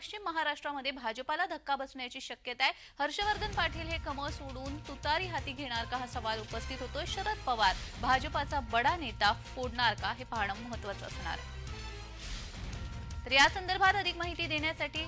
पश्चिम महाराष्ट्रामध्ये भाजपाला धक्का बसण्याची शक्यता आहे. हर्षवर्धन पाटील हे कमळ सोडून तुतारी हाती घेणार का हा सवाल उपस्थित होतोय. शरद पवार भाजपाचा बडा नेता फोडणार का हे पाहणं महत्वाचं असणार. तर या संदर्भात अधिक माहिती देण्यासाठी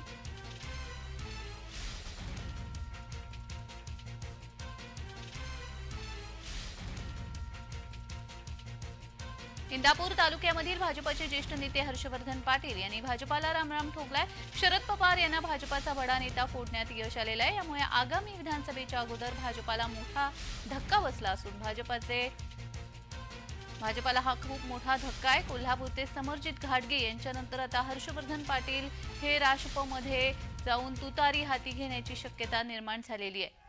इंदापूर तालुक्यामधील भाजपाचे ज्येष्ठ नेते हर्षवर्धन पाटील यांनी भाजपाला रामराम ठोकलाय. शरद पवार यांना भाजपाचा बडा नेता फोडण्यात यश आलेलं आहे. यामुळे आगामी विधानसभेच्या अगोदर भाजपाला मोठा धक्का बसला असून भाजपाचे भाजपाला हा खूप मोठा धक्का आहे. कोल्हापूरचे समरजित घाटगे यांच्यानंतर आता हर्षवर्धन पाटील हे राष्ट्रपमध्ये जाऊन तुतारी हाती घेण्याची शक्यता निर्माण झालेली आहे.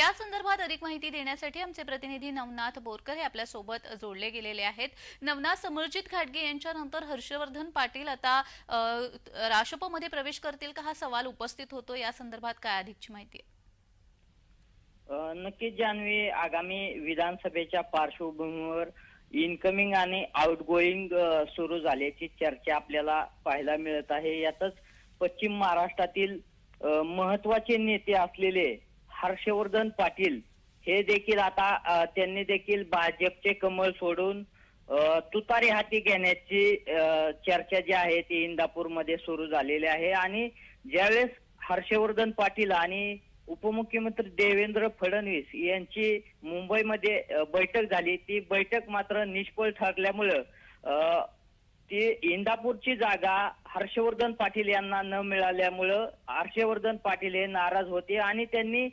या संदर्भात अधिक माहिती देण्यासाठी आमचे प्रतिनिधी नवनाथ बोरकर हे आपल्यासोबत जोडले गेलेले आहेत. नवनाथ समरजित घाटगे यांच्यानंतर हर्षवर्धन पाटील आता राष्ट्रपमध्ये प्रवेश करतील का हा सवाल उपस्थित होतो? या संदर्भात काय अधिकची माहिती आहे? नक्कीच जान्हवी. आगामी विधानसभेच्या पार्श्वभूमीवर इनकमिंग आणि आउटगोईंग सुरू झाल्याची चर्चा आपल्याला पाहायला मिळत आहे. यातच पश्चिम महाराष्ट्रातील महत्त्वाचे नेते असलेले हर्षवर्धन पाटील हे देखील आता त्यांनी देखील भाजपचे कमळ सोडून तुतारी हाती घेण्याची चर्चा जी आहे ती इंदापूरमध्ये सुरू झालेली आहे. आणि ज्यावेळेस हर्षवर्धन पाटील आणि उपमुख्यमंत्री देवेंद्र फडणवीस यांची मुंबईमध्ये बैठक झाली ती बैठक मात्र निष्फळ ठरल्यामुळं अ, ती इंदापूरची जागा हर्षवर्धन पाटील यांना न मिळाल्यामुळं हर्षवर्धन पाटील हे नाराज होते आणि त्यांनी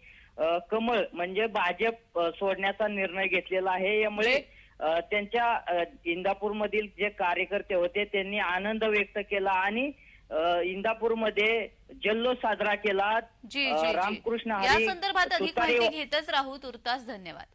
कमळ म्हणजे भाजप सोडण्याचा निर्णय घेतलेला आहे. यामुळे त्यांच्या इंदापूरमधील जे कार्यकर्ते होते त्यांनी आनंद व्यक्त केला आणि इंदापूरमध्ये जल्लोष साजरा केला. जी अ, जी रामकृष्ण या संदर्भात अधिक माहिती घेतच राहू. तुर्तास धन्यवाद.